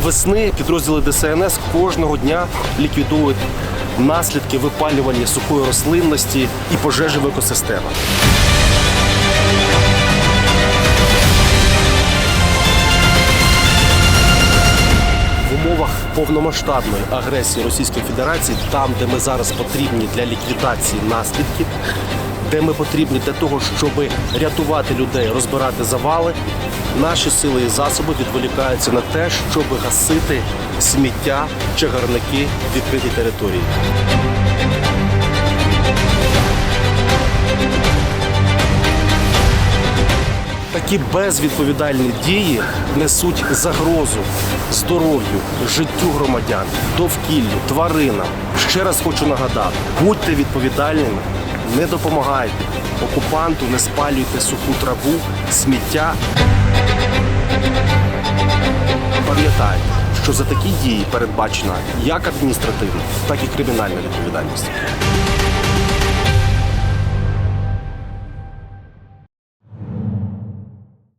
весни підрозділи ДСНС кожного дня ліквідують наслідки випалювання сухої рослинності і пожежі в екосистемах. В умовах повномасштабної агресії Російської Федерації, там, де ми зараз потрібні для ліквідації наслідків, де ми потрібні для того, щоб рятувати людей, розбирати завали, наші сили і засоби відволікаються на те, щоб гасити сміття, чагарники відкритій території. Такі безвідповідальні дії несуть загрозу здоров'ю, життю громадян, довкіллю, тваринам. Ще раз хочу нагадати: будьте відповідальними, не допомагайте окупанту, не спалюйте суху траву, сміття. Пам'ятайте, що за такі дії передбачена як адміністративна, так і кримінальна відповідальність.